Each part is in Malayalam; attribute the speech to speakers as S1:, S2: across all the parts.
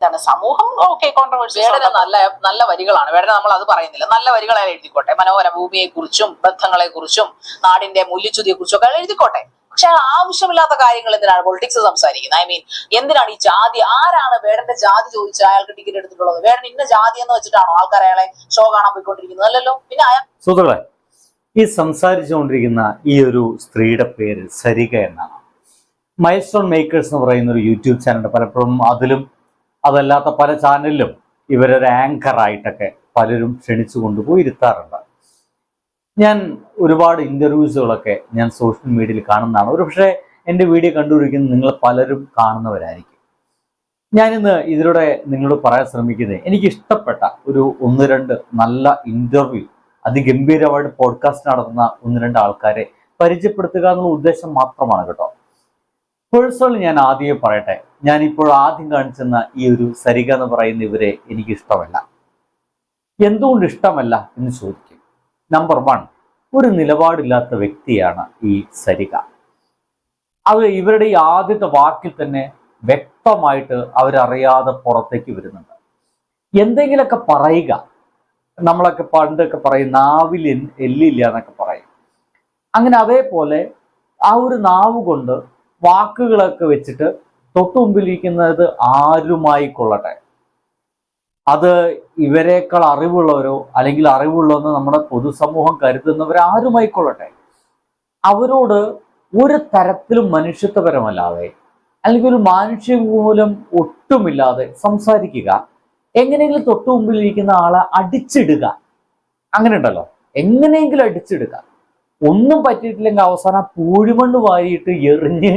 S1: എന്താണ് സമൂഹം? ഓക്കെ കോൺട്രവേഴ്സി
S2: വേടന നല്ല നല്ല വരികളാണ്. വേടന നമ്മൾ അത് പറയുന്നില്ല. നല്ല വരികളെ എഴുതിക്കോട്ടെ. മനോഹര ഭൂമിയെ കുറിച്ചും ബന്ധങ്ങളെ കുറിച്ചും നാടിന്റെ മൂല്യച്യുതിയെ കുറിച്ചും ഒക്കെ എഴുതിക്കോട്ടെ. പക്ഷെ ആവശ്യമില്ലാത്ത കാര്യങ്ങൾ എന്തിനാണ് പൊളിറ്റിക്സ് സംസാരിക്കുന്നത്? ഐ മീൻ എന്തിനാണ് ഈ ജാതി ആരാണ് വേടന്റെ ജാതി ചോദിച്ച് അയാൾക്ക് ടിക്കറ്റ് എടുത്തിട്ടുള്ളത്? വേടൻ ഇന്ന ജാതി എന്ന് വെച്ചിട്ടാണോ ആൾക്കാർ അയാളെ ഷോ കാണാൻ പോയിക്കൊണ്ടിരിക്കുന്നത് അല്ലല്ലോ? പിന്നെ അയാൾ
S3: സുഹൃത്തുക്കളെ ഈ സംസാരിച്ചുകൊണ്ടിരിക്കുന്ന ഈ ഒരു സ്ത്രീയുടെ പേര് സരിക എന്നാണ്. മൈൽ സ്റ്റോൺ മേക്കേഴ്സ് എന്ന് പറയുന്ന ഒരു യൂട്യൂബ് ചാനലുണ്ട് പലപ്പോഴും അതിലും അതല്ലാത്ത പല ചാനലിലും ഇവരൊരു ആങ്കർ ആയിട്ടൊക്കെ പലരും ക്ഷണിച്ചു കൊണ്ടുപോയി ഇരുത്താറുണ്ട് ഞാൻ ഒരുപാട് ഇന്റർവ്യൂസുകളൊക്കെ ഞാൻ സോഷ്യൽ മീഡിയയിൽ കാണുന്നതാണ്. ഒരു പക്ഷേ എന്റെ വീഡിയോ കണ്ടുപിടിക്കുന്ന നിങ്ങൾ പലരും കാണുന്നവരായിരിക്കും. ഞാനിന്ന് ഇതിലൂടെ നിങ്ങളോട് പറയാൻ ശ്രമിക്കുന്നത് എനിക്ക് ഇഷ്ടപ്പെട്ട ഒരു ഒന്ന് രണ്ട് നല്ല ഇന്റർവ്യൂ അതിഗംഭീരമായിട്ട് പോഡ്കാസ്റ്റ് നടത്തുന്ന ഒന്ന് രണ്ട് ആൾക്കാരെ പരിചയപ്പെടുത്തുക എന്നുള്ള ഉദ്ദേശം മാത്രമാണ് കേട്ടോ. പേഴ്സണലി ഞാൻ ആദ്യമേ പറയട്ടെ. ഞാൻ ഇപ്പോൾ ആദ്യം കാണിച്ചെന്ന ഈ ഒരു സരിക എന്ന് പറയുന്ന ഇവരെ എനിക്ക് ഇഷ്ടമല്ല. എന്തുകൊണ്ട് ഇഷ്ടമല്ല എന്ന് ചോദിക്കും. നമ്പർ വൺ ഒരു നിലപാടില്ലാത്ത വ്യക്തിയാണ് ഈ സരിക. അത് ഇവരുടെ ഈ ആദ്യത്തെ വാക്കിൽ തന്നെ വ്യക്തമായിട്ട് അവരറിയാതെ പുറത്തേക്ക് വരുന്നുണ്ട്. എന്തെങ്കിലുമൊക്കെ പറയുക. നമ്മളൊക്കെ പണ്ടൊക്കെ പറയും നാവിൽ എല്ലില്ല എന്നൊക്കെ പറയും. അങ്ങനെ അതേപോലെ ആ ഒരു നാവ് കൊണ്ട് വാക്കുകളൊക്കെ വെച്ചിട്ട് തൊട്ടുമുമ്പിലിരിക്കുന്നത് ആരുമായി കൊള്ളട്ടെ അത് ഇവരെക്കാൾ അറിവുള്ളവരോ അല്ലെങ്കിൽ അറിവുള്ളവെന്ന് നമ്മുടെ പൊതുസമൂഹം കരുതുന്നവരോ ആരുമായിക്കൊള്ളട്ടെ? അവരോട് ഒരു തരത്തിലും മനുഷ്യത്വപരമല്ലാതെ അല്ലെങ്കിൽ ഒരു മാനുഷ്യ മൂലം ഒട്ടുമില്ലാതെ സംസാരിക്കുക എങ്ങനെയെങ്കിലും തൊട്ടു മുമ്പിലിരിക്കുന്ന ആളെ അടിച്ചിടുക. അങ്ങനെ ഉണ്ടല്ലോ എങ്ങനെയെങ്കിലും അടിച്ചിടുക. ഒന്നും പറ്റിയിട്ടില്ലെങ്കിൽ അവസാനം പൂഴിമണ്ണ് വാരിയിട്ട് എറിഞ്ഞ്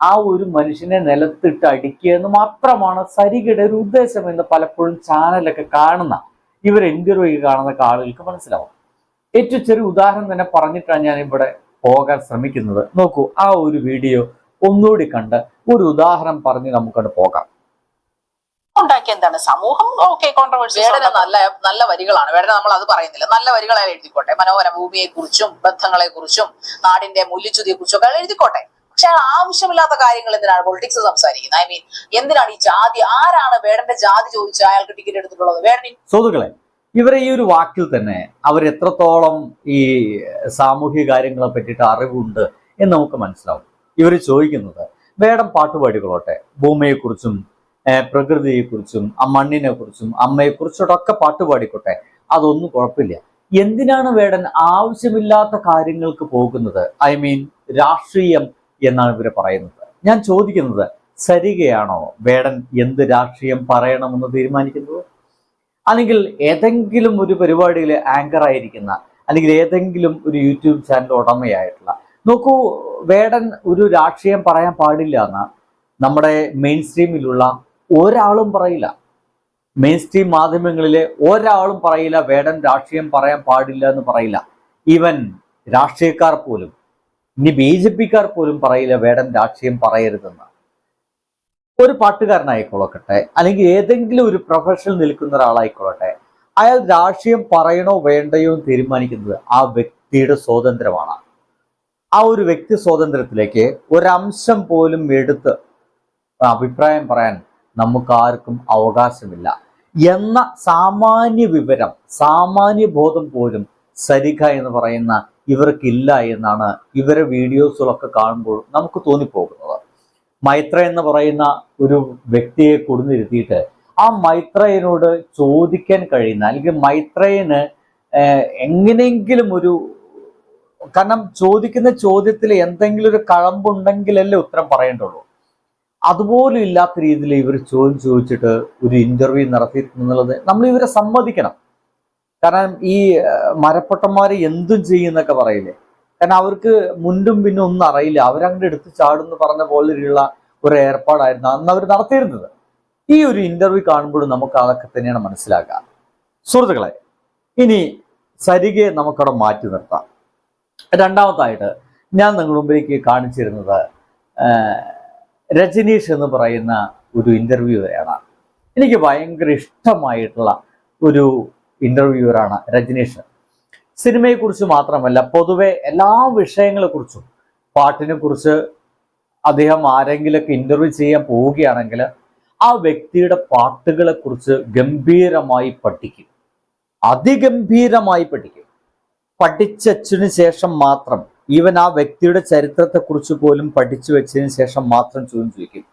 S3: ആ ഒരു മനുഷ്യനെ നിലത്തിട്ട് അടിക്കുക എന്ന് മാത്രമാണ് സരികയുടെ ഒരു ഉദ്ദേശം എന്ന് പലപ്പോഴും ചാനലൊക്കെ കാണുന്ന ഇവർ ഇന്റർവ്യൂ കാണുന്ന ആളുകൾക്ക് മനസ്സിലാവും. ഏറ്റവും ചെറിയ ഉദാഹരണം തന്നെ പറഞ്ഞിട്ടാണ് ഞാൻ ഇവിടെ പോകാൻ ശ്രമിക്കുന്നത്. നോക്കൂ ആ ഒരു വീഡിയോ ഒന്നുകൂടി കണ്ട് ഒരു ഉദാഹരണം പറഞ്ഞ് നമുക്കത് പോകാം.
S1: ഉണ്ടാക്കിയ എന്താണ്? സമൂഹം ഓക്കെ കോൺട്രവേഴ്സി
S2: വേടന നല്ല നല്ല വരികളാണ്. വേടന നമ്മൾ അത് പറയുന്നില്ല. നല്ല വരികളെ എഴുതിക്കോട്ടെ. മനോഹര ഭൂമിയെ കുറിച്ചും ബന്ധങ്ങളെ കുറിച്ചും നാടിന്റെ മൂല്യച്യുതിയെ കുറിച്ചും ഒക്കെ അയാൾ എഴുതിക്കോട്ടെ. പക്ഷെ ആവശ്യമില്ലാത്ത കാര്യങ്ങൾ എന്തിനാണ് പൊളിറ്റിക്സ് സംസാരിക്കുന്നത്? ഐ മീൻ എന്തിനാണ് ഈ ജാതി ആരാണ് വേടന്റെ ജാതി ചോദിച്ച് അയാൾക്ക് ടിക്കറ്റ് എടുത്തിട്ടുള്ളത്? വേടൻ
S3: സുഹൃത്തുക്കളെ ഇവരെ ഈ ഒരു വാക്കിൽ തന്നെ അവർ എത്രത്തോളം ഈ സാമൂഹിക കാര്യങ്ങളെ പറ്റിയിട്ട് അറിവുണ്ട് എന്ന് നമുക്ക് മനസ്സിലാവും. ഇവർ ചോദിക്കുന്നത് വേടം പാട്ടുപാടികളോട്ടെ ഭൂമിയെക്കുറിച്ചും പ്രകൃതിയെക്കുറിച്ചും ആ മണ്ണിനെ കുറിച്ചും പാട്ട് പാടിക്കോട്ടെ. അതൊന്നും കുഴപ്പമില്ല. എന്തിനാണ് വേടൻ ആവശ്യമില്ലാത്ത കാര്യങ്ങൾക്ക് പോകുന്നത്? ഐ മീൻ രാഷ്ട്രീയം എന്നാണ് ഇവർ പറയുന്നത്. ഞാൻ ചോദിക്കുന്നത് സരികയാണോ വേടൻ എന്ത് രാഷ്ട്രീയം പറയണമെന്ന് തീരുമാനിക്കുന്നത്? അല്ലെങ്കിൽ ഏതെങ്കിലും ഒരു പരിപാടിയിൽ ആങ്കർ ആയിരിക്കുന്ന അല്ലെങ്കിൽ ഏതെങ്കിലും ഒരു യൂട്യൂബ് ചാനൽ ഉടമയായിട്ടുള്ള നോക്കൂ വേടൻ ഒരു രാഷ്ട്രീയം പറയാൻ പാടില്ല എന്ന് നമ്മുടെ മെയിൻ സ്ട്രീമിലുള്ള ഒരാളും പറയില്ല. മെയിൻ സ്ട്രീം മാധ്യമങ്ങളിലെ ഒരാളും പറയില്ല വേടൻ രാഷ്ട്രീയം പറയാൻ പാടില്ല എന്ന് പറയില്ല. ഈവൻ രാഷ്ട്രീയക്കാർ പോലും ഇനി ബി ജെ പിക്കാർ പോലും പറയില്ല വേടൻ രാഷ്ട്രീയം പറയരുതെന്ന്. ഒരു പാട്ടുകാരനായിക്കൊള്ളട്ടെ അല്ലെങ്കിൽ ഏതെങ്കിലും ഒരു പ്രൊഫഷണൽ നിൽക്കുന്ന ഒരാളായിക്കൊള്ളട്ടെ അയാൾ രാഷ്ട്രീയം പറയണോ വേണ്ടയോ എന്ന് തീരുമാനിക്കുന്നത് ആ വ്യക്തിയുടെ സ്വാതന്ത്ര്യമാണ്. ആ ഒരു വ്യക്തി സ്വാതന്ത്ര്യത്തിലേക്ക് ഒരംശം പോലും എടുത്ത് അഭിപ്രായം പറയാൻ നമുക്ക് ആർക്കും അവകാശമില്ല. എന്ന സാമാന്യ വിവരം സാമാന്യ ബോധം പോലും സരിക എന്ന് പറയുന്ന ഇവർക്കില്ല എന്നാണ് ഇവരെ വീഡിയോസുകളൊക്കെ കാണുമ്പോൾ നമുക്ക് തോന്നിപ്പോകുന്നത്. മൈത്ര എന്ന് പറയുന്ന ഒരു വ്യക്തിയെ കൊടുന്നിരുത്തിയിട്ട് ആ മൈത്രയനോട് ചോദിക്കാൻ കഴിയുന്ന അല്ലെങ്കിൽ മൈത്രയന് എങ്ങനെയെങ്കിലും ഒരു കാരണം ചോദിക്കുന്ന ചോദ്യത്തിൽ എന്തെങ്കിലും ഒരു കഴമ്പുണ്ടെങ്കിലല്ലേ ഉത്തരം പറയേണ്ടുള്ളൂ. അതുപോലും ഇല്ലാത്ത രീതിയിൽ ഇവർ ചോദ്യം ചോദിച്ചിട്ട് ഒരു ഇന്റർവ്യൂ നടത്തിയിട്ടുള്ളത് നമ്മൾ ഇവരെ സമ്മതിക്കണം. കാരണം ഈ മരപ്പൊട്ടന്മാരെ എന്തും ചെയ്യുന്നൊക്കെ പറയില്ലേ? കാരണം അവർക്ക് മുൻപും പിന്നും ഒന്നും അറിയില്ല. അവരങ്ങോട്ട് എടുത്ത് ചാടുന്നു പറഞ്ഞ പോലെയുള്ള ഒരു ഏർപ്പാടായിരുന്നു അന്ന് അവർ നടത്തിയിരുന്നത്. ഈ ഒരു ഇന്റർവ്യൂ കാണുമ്പോൾ നമുക്ക് അതൊക്കെ തന്നെയാണ് മനസ്സിലാക്കുക സുഹൃത്തുക്കളെ ഇനി സരികയെ നമുക്കവിടെ മാറ്റി നിർത്താം. രണ്ടാമതായിട്ട് ഞാൻ നിങ്ങളുടെ മുമ്പിലേക്ക് കാണിച്ചിരുന്നത് രജനീഷ് എന്ന് പറയുന്ന ഒരു ഇന്റർവ്യൂവറാണ് എനിക്ക് ഭയങ്കര ഇഷ്ടമായിട്ടുള്ള ഒരു ഇന്റർവ്യൂവറാണ് രജനീഷ്. സിനിമയെക്കുറിച്ച് മാത്രമല്ല പൊതുവെ എല്ലാ വിഷയങ്ങളെക്കുറിച്ചും പാട്ടിനെ കുറിച്ച് അദ്ദേഹം ആരെങ്കിലൊക്കെ ഇന്റർവ്യൂ ചെയ്യാൻ പോവുകയാണെങ്കിൽ ആ വ്യക്തിയുടെ പാട്ടുകളെ കുറിച്ച് ഗംഭീരമായി പഠിക്കും. അതിഗംഭീരമായി പഠിക്കും. പഠിച്ചതിന് ശേഷം മാത്രം ഈവൻ ആ വ്യക്തിയുടെ ചരിത്രത്തെക്കുറിച്ച് പോലും പഠിച്ചു വെച്ചതിന് ശേഷം മാത്രം ചോദ്യം ചോദിക്കും.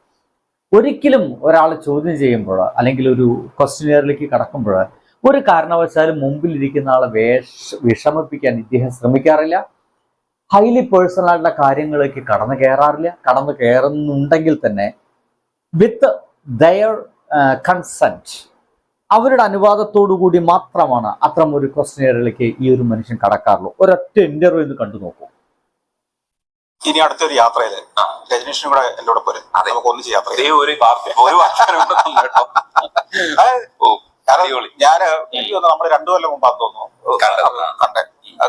S3: ഒരിക്കലും ഒരാളെ ചോദ്യം ചെയ്യുമ്പോൾ അല്ലെങ്കിൽ ഒരു ക്വസ്റ്റിനിയറിലേക്ക് കടക്കുമ്പോൾ ഒരു കാരണവശാലും മുമ്പിലിരിക്കുന്ന ആളെ വേഷ വിഷമിപ്പിക്കാൻ ഇദ്ദേഹം ശ്രമിക്കാറില്ല. ഹൈലി പേഴ്സണൽ ആയിട്ടുള്ള കാര്യങ്ങളിലേക്ക് കടന്നു കയറാറില്ല. കടന്നു കയറുന്നുണ്ടെങ്കിൽ തന്നെ വിത്ത് ദയർ കൺസെന്റ് അവരുടെ അനുവാദത്തോടു കൂടി മാത്രമാണ് അത്തരം ഒരു ക്വസ്റ്റിനിയറിലേക്ക് ഈ ഒരു മനുഷ്യൻ കടക്കാറുള്ളൂ. ഒരൊറ്റ ഇന്റർവ്യൂ എന്ന് കണ്ടു നോക്കൂ
S4: ഇനി അടുത്തൊരു യാത്രയിൽ. രജനീഷിനും കൂടെ എന്റെ കൂടെ പോരും. നമുക്ക് ഒന്നിച്ച് യാത്ര ചെയ്യാം.
S5: ഒരു ഒരു ഓ
S4: കാരണം
S5: അടിപൊളി.
S4: ഞാൻ എനിക്ക് തോന്നുന്നു നമ്മൾ രണ്ടു കൊല്ലം മുമ്പാന്ന് തോന്നുന്നു.
S5: കണ്ടത്.
S4: കണ്ടേ.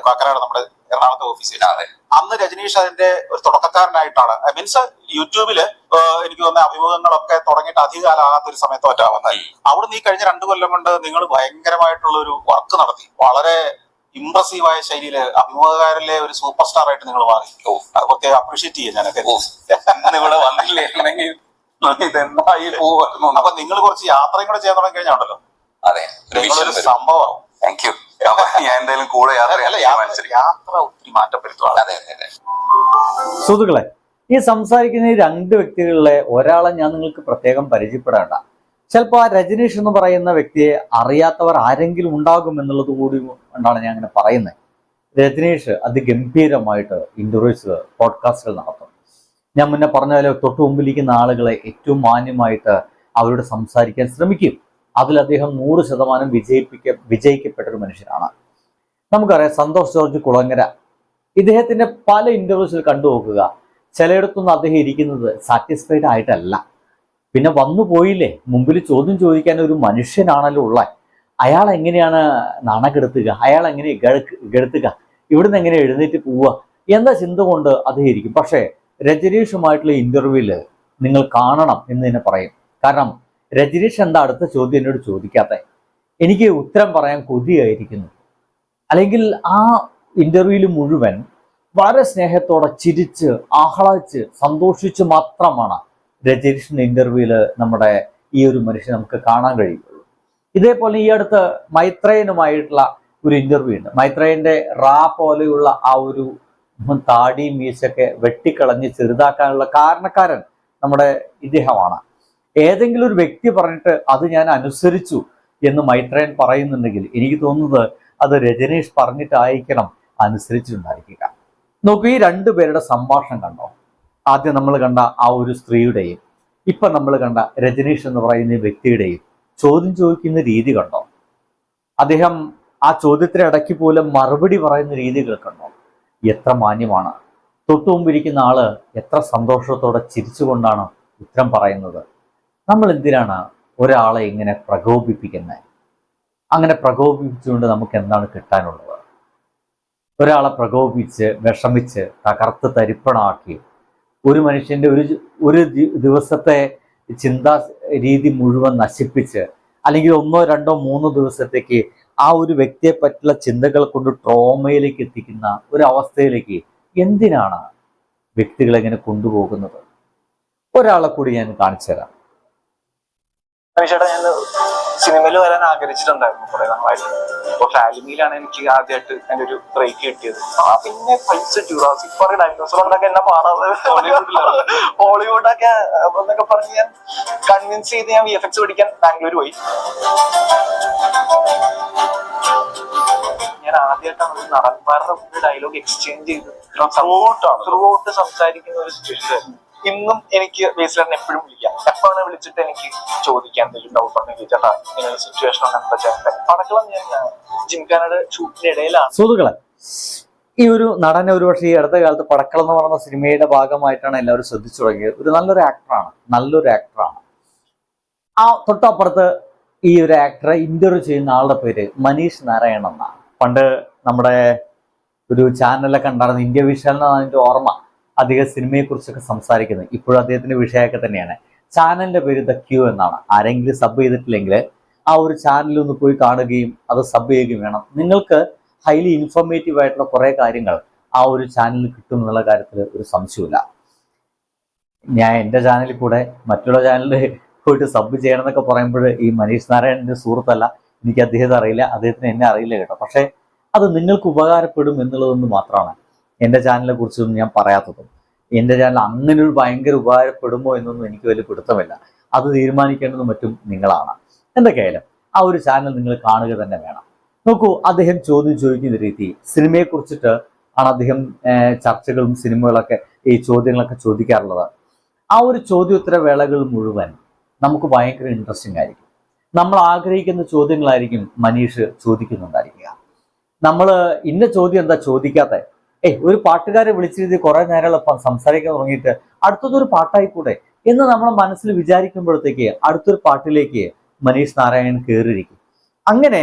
S4: കാക്കനാട് നമ്മുടെ എറണാകുളത്തെ ഓഫീസിൽ
S5: അതെ.
S4: അന്ന് രജനീഷ് അതിന്റെ ഒരു തുടക്കക്കാരനായിട്ടാണ്. മീൻസ് യൂട്യൂബിൽ ഏഹ് എനിക്ക് തോന്നുന്ന അഭിമുഖങ്ങളൊക്കെ തുടങ്ങിയിട്ട് അധികകാലം ആകാത്ത ഒരു സമയത്ത് ഒറ്റ വന്നത്. അവിടുന്ന് ഈ കഴിഞ്ഞ രണ്ടു കൊല്ലം കൊണ്ട് നിങ്ങൾ ഭയങ്കരമായിട്ടുള്ള ഒരു വർക്ക് നടത്തി. വളരെ ഇംപ്രസീവായ ശൈലിയിൽ അഭിമുഖകാരിലെ ഒരു സൂപ്പർ സ്റ്റാർ ആയിട്ട് നിങ്ങൾ മാറി. അതൊക്കെ അപ്രീഷിയേറ്റ് ചെയ്യാൻ ഞാനൊക്കെ.
S5: ഇവിടെ വന്നില്ലായിരുന്നെങ്കിൽ ഇതെന്തായി പോകുന്നു?
S4: അപ്പൊ നിങ്ങൾ കുറച്ച് യാത്രയും കൂടെ ചെയ്യാൻ തുടങ്ങി കഴിഞ്ഞാണല്ലോ
S5: അതെ. ഒരു സംഭവം
S4: നിങ്ങളൊരു സംഭവമാവും.
S5: താങ്ക് യു ഞാൻ എന്തായാലും കൂടെ യാത്ര
S4: യാത്ര ഒത്തിരി മാറ്റപ്പെടുത്തുവാണ്
S5: അതെ അതെ അതെ.
S3: സുഹൃത്തുക്കളെ ഈ സംസാരിക്കുന്ന രണ്ട് വ്യക്തികളിലെ ഒരാളെ ഞാൻ നിങ്ങൾക്ക് പ്രത്യേകം പരിചയപ്പെടേണ്ട ചിലപ്പോൾ ആ രജനീഷ് എന്ന് പറയുന്ന വ്യക്തിയെ അറിയാത്തവർ ആരെങ്കിലും ഉണ്ടാകും എന്നുള്ളത് കൂടി കൊണ്ടാണ് ഞാൻ അങ്ങനെ പറയുന്നത് രജനീഷ് അതിഗംഭീരമായിട്ട് ഇന്റർവ്യൂസ് പോഡ്കാസ്റ്റുകൾ നടത്തും. ഞാൻ മുന്നേ പറഞ്ഞ പോലെ തൊട്ട് മുമ്പിലിരിക്കുന്ന ആളുകളെ ഏറ്റവും മാന്യമായിട്ട് അവരോട് സംസാരിക്കാൻ ശ്രമിക്കും. അതിൽ അദ്ദേഹം നൂറ് ശതമാനം വിജയിപ്പിക്ക വിജയിക്കപ്പെട്ട ഒരു മനുഷ്യനാണ്. നമുക്കറിയാം സന്തോഷ് ജോർജ് കുളങ്ങര. ഇദ്ദേഹത്തിന്റെ പല ഇന്റർവ്യൂസിൽ കണ്ടു നോക്കുക ചിലയിടത്തുനിന്ന് അദ്ദേഹം ഇരിക്കുന്നത് സാറ്റിസ്ഫൈഡ് ആയിട്ടല്ല. പിന്നെ വന്നു പോയില്ലേ? മുമ്പിൽ ചോദ്യം ചോദിക്കാൻ ഒരു മനുഷ്യനാണല്ലോ ഉള്ള അയാൾ എങ്ങനെയാണ് നാണക്കെടുത്തുക? അയാൾ എങ്ങനെ കെടുത്തുക ഇവിടുന്ന് എങ്ങനെ എഴുന്നേറ്റ് പോവുക? എന്ന ചിന്ത കൊണ്ട് അദ്ദേഹം പക്ഷേ രജനീഷുമായിട്ടുള്ള ഇന്റർവ്യൂൽ നിങ്ങൾ കാണണം എന്ന് തന്നെ പറയും. കാരണം രജനീഷ് എന്താ അടുത്ത ചോദ്യം എന്നോട് ചോദിക്കാത്ത? എനിക്ക് ഉത്തരം പറയാൻ കൊതിയായിരിക്കുന്നു. അല്ലെങ്കിൽ ആ ഇന്റർവ്യൂവിൽ മുഴുവൻ വളരെ സ്നേഹത്തോടെ ചിരിച്ച് ആഹ്ലാദിച്ച് സന്തോഷിച്ച് മാത്രമാണ് രജനീഷിന്റെ ഇന്റർവ്യൂവിൽ നമ്മുടെ ഈ ഒരു മനുഷ്യൻ നമുക്ക് കാണാൻ കഴിയുള്ളൂ. ഇതേപോലെ ഈ അടുത്ത് മൈത്രേയനുമായിട്ടുള്ള ഒരു ഇന്റർവ്യൂ ഉണ്ട്. മൈത്രേയന്റെ റാ പോലെയുള്ള ആ ഒരു താടി മീശൊക്കെ വെട്ടിക്കളഞ്ഞ് ചെറുതാക്കാനുള്ള കാരണക്കാരൻ നമ്മുടെ ഇദ്ദേഹമാണ്. ഏതെങ്കിലും ഒരു വ്യക്തി പറഞ്ഞിട്ട് അത് ഞാൻ അനുസരിച്ചു എന്ന് മൈത്രേയൻ പറയുന്നുണ്ടെങ്കിൽ എനിക്ക് തോന്നുന്നത് അത് രജനീഷ് പറഞ്ഞിട്ടായിരിക്കണം അനുസരിച്ചിട്ടുണ്ടായിരിക്കുക. നോക്കൂ ഈ രണ്ടുപേരുടെ സംഭാഷണം കണ്ടോ? ആദ്യം നമ്മൾ കണ്ട ആ ഒരു സ്ത്രീയുടെയും ഇപ്പൊ നമ്മൾ കണ്ട രജനീഷ് എന്ന് പറയുന്ന വ്യക്തിയുടെയും ചോദ്യം ചോദിക്കുന്ന രീതി കണ്ടോ? അദ്ദേഹം ആ ചോദ്യത്തിന് ഇടയ്ക്ക് പോലും മറുപടി പറയുന്ന രീതികൾ കണ്ടോ എത്ര മാന്യമാണ്. തൊട്ടു മുമ്പിരിക്കുന്ന ആൾ എത്ര സന്തോഷത്തോടെ ചിരിച്ചുകൊണ്ടാണ് ഉത്തരം പറയുന്നത്. നമ്മൾ എന്തിനാണ് ഒരാളെ ഇങ്ങനെ പ്രകോപിപ്പിക്കുന്നത്? അങ്ങനെ പ്രകോപിപ്പിച്ചുകൊണ്ട് നമുക്ക് എന്താണ് കിട്ടാനുള്ളത്? ഒരാളെ പ്രകോപിച്ച് വിഷമിച്ച് തകർത്ത് തരിപ്പണാക്കി ഒരു മനുഷ്യന്റെ ഒരു ഒരു ദിവസത്തെ ചിന്താ രീതി മുഴുവൻ നശിപ്പിച്ച് അല്ലെങ്കിൽ ഒന്നോ രണ്ടോ മൂന്നോ ദിവസത്തേക്ക് ആ ഒരു വ്യക്തിയെ പറ്റിയുള്ള ചിന്തകൾ കൊണ്ട് ട്രോമയിലേക്ക് എത്തിക്കുന്ന ഒരു അവസ്ഥയിലേക്ക് എന്തിനാണ് വ്യക്തികളെ ഇങ്ങനെ കൊണ്ടുപോകുന്നത്? ഒരാളെ കൂടി ഞാൻ കാണിച്ചു തരാം
S6: സിനിമയിൽ വരാൻ ആഗ്രഹിച്ചിട്ടുണ്ടായിരുന്നു കുറെ നാളായിട്ട്. അപ്പൊ ഫാലിമിയിലാണ് എനിക്ക് ആദ്യമായിട്ട് എന്റെ ഒരു ബ്രേക്ക് കിട്ടിയത്. ആ പിന്നെ പൈസ ജുറാസിക് പാർക്ക് ഡൈനോസർ കൊണ്ടൊക്കെ എന്നെ പാടാതെ ഹോളിവുഡൊക്കെ എന്നൊക്കെ പറഞ്ഞ് ഞാൻ കൺവിൻസ് ചെയ്ത് ഞാൻ വി എഫ് എക്സ് പഠിക്കാൻ ബാംഗ്ലൂർ പോയി. ഞാൻ ആദ്യമായിട്ടാണ് നടന്മാരുടെ ഡയലോഗ് എക്സ്ചേഞ്ച് ചെയ്ത് ത്രൂഔട്ട് സംസാരിക്കുന്ന ഒരു സിറ്റുവേഷൻ ഇന്നും എനിക്ക് ബേസിലാണ് എപ്പോഴും വിളിക്കാം. എപ്പോഴാണ് വിളിച്ചിട്ട് എനിക്ക് ചോദിക്കാൻ എന്തെങ്കിലും ഡൗട്ട് ഉണ്ടെങ്കിൽ ചേട്ടാ നിങ്ങളുടെ സിറ്റുവേഷൻ എന്താ ചേട്ടൻ പടക്കളം ഞാൻ ജിംഖാനയുടെ ഷൂട്ടിന്റെ ഇടയിലാണ്.
S3: ഈ ഒരു നടനെ ഒരുപക്ഷെ ഈ അടുത്ത കാലത്ത് പടക്കളം എന്ന് പറയുന്ന സിനിമയുടെ ഭാഗമായിട്ടാണ് എല്ലാവരും ശ്രദ്ധിച്ചു തുടങ്ങിയത്. ഒരു നല്ലൊരു ആക്ടറാണ് നല്ലൊരു ആക്ടറാണ് ആ തൊട്ടപ്പുറത്ത് ഈ ഒരു ആക്ടറെ ഇന്റർവ്യൂ ചെയ്യുന്ന ആളുടെ പേര് മനീഷ് നാരായണൻ എന്നാണ്. പണ്ട് നമ്മുടെ ഒരു ചാനലൊക്കെ ഉണ്ടായിരുന്ന ഇന്ത്യ വിഷൻ എന്നാണ് ഓർമ്മ. അധികം സിനിമയെക്കുറിച്ചൊക്കെ സംസാരിക്കുന്നത് ഇപ്പോഴും അദ്ദേഹത്തിന്റെ വിഷയമൊക്കെ തന്നെയാണ്. ചാനലിന്റെ പേര് ദ ക്യൂ എന്നാണ്. ആരെങ്കിലും സബ് ചെയ്തിട്ടില്ലെങ്കിൽ ആ ഒരു ചാനലിൽ ഒന്ന് പോയി കാണുകയും അത് സബ് ചെയ്യുകയും വേണം. നിങ്ങൾക്ക് ഹൈലി ഇൻഫോർമേറ്റീവ് ആയിട്ടുള്ള കുറെ കാര്യങ്ങൾ ആ ഒരു ചാനലിൽ കിട്ടും എന്നുള്ള കാര്യത്തിൽ ഒരു സംശയമില്ല ഞാൻ എന്റെ ചാനലിൽ കൂടെ മറ്റുള്ള ചാനലിൽ പോയിട്ട് സബ് ചെയ്യണം എന്നൊക്കെ പറയുമ്പോൾ ഈ മനീഷ് നാരായണന്റെ സുഹൃത്തല്ല. എനിക്ക് അദ്ദേഹത്തെ അറിയില്ല. അദ്ദേഹത്തിന് എന്നെ അറിയില്ല കേട്ടോ. പക്ഷേ അത് നിങ്ങൾക്ക് ഉപകാരപ്പെടും എന്നുള്ളതൊന്നും മാത്രമാണ്. എന്റെ ചാനലിനെ കുറിച്ചൊന്നും ഞാൻ പറയാത്തതും. എന്റെ ചാനൽ അങ്ങനെ ഒരു ഭയങ്കര ഉപകാരപ്പെടുമോ എന്നൊന്നും എനിക്ക് വലിയ പിടുത്തമില്ല. അത് തീരുമാനിക്കേണ്ടതും മറ്റും നിങ്ങളാണ്. എന്തൊക്കെയായാലും ആ ഒരു ചാനൽ നിങ്ങൾ കാണുക തന്നെ വേണം. നോക്കൂ അദ്ദേഹം ചോദ്യം ചോദിക്കുന്ന രീതി സിനിമയെ കുറിച്ചിട്ട് ആണ് അദ്ദേഹം ചർച്ചകളും സിനിമകളൊക്കെ ഈ ചോദ്യങ്ങളൊക്കെ ചോദിക്കാറുള്ളത്. ആ ഒരു ചോദ്യോത്തര വേളകൾ മുഴുവൻ നമുക്ക് ഭയങ്കര ഇൻട്രസ്റ്റിംഗ് ആയിരിക്കും. നമ്മൾ ആഗ്രഹിക്കുന്ന ചോദ്യങ്ങളായിരിക്കും മനീഷ് ചോദിക്കുന്നുണ്ടായിരിക്കുക. നമ്മൾ ഇന്ന ചോദ്യം എന്താ ചോദിക്കാത്ത? ഏയ് ഒരു പാട്ടുകാരെ വിളിച്ചിരുത്തി കുറെ നേരമുള്ള സംസാരിക്കാൻ തുടങ്ങിയിട്ട് അടുത്തതൊരു പാട്ടായിക്കൂടെ എന്ന് നമ്മൾ മനസ്സിൽ വിചാരിക്കുമ്പോഴത്തേക്ക് അടുത്തൊരു പാട്ടിലേക്ക് മനീഷ് നാരായണൻ കയറിയിരിക്കും അങ്ങനെ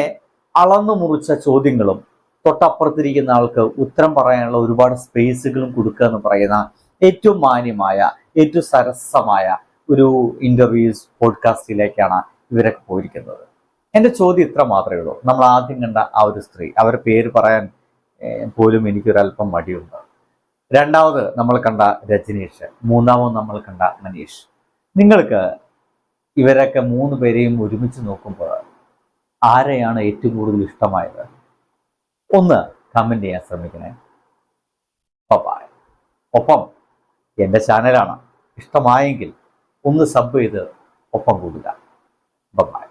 S3: അളന്നു മുറിച്ച ചോദ്യങ്ങളും തൊട്ടപ്പുറത്തിരിക്കുന്ന ആൾക്ക് ഉത്തരം പറയാനുള്ള ഒരുപാട് സ്പേസുകളും കൊടുക്കുക എന്ന് പറയുന്ന ഏറ്റവും മാന്യമായ ഏറ്റവും സരസമായ ഒരു ഇന്റർവ്യൂസ് പോഡ്കാസ്റ്റിലേക്കാണ് ഇവരൊക്കെ പോയിരിക്കുന്നത്. എന്റെ ചോദ്യം ഇത്ര മാത്രമേ ഉള്ളൂ. നമ്മൾ ആദ്യം കണ്ട ആ ഒരു സ്ത്രീ അവരുടെ പേര് പറയാൻ പോലും എനിക്കൊരല്പം മടിയുണ്ട്. രണ്ടാമത് നമ്മൾ കണ്ട രജനീഷ് മൂന്നാമത് നമ്മൾ കണ്ട മനീഷ്. നിങ്ങൾക്ക് ഇവരൊക്കെ മൂന്ന് പേരെയും ഒരുമിച്ച് നോക്കുമ്പോൾ ആരെയാണ് ഏറ്റവും കൂടുതൽ ഇഷ്ടമായത്? ഒന്ന് കമന്റ് ചെയ്യാൻ ശ്രമിക്കണേ. പപ്പായ ഒപ്പം എന്റെ ചാനലാണ് ഇഷ്ടമായെങ്കിൽ ഒന്ന് സബ് ചെയ്ത് ഒപ്പം കൂടുക ബൈ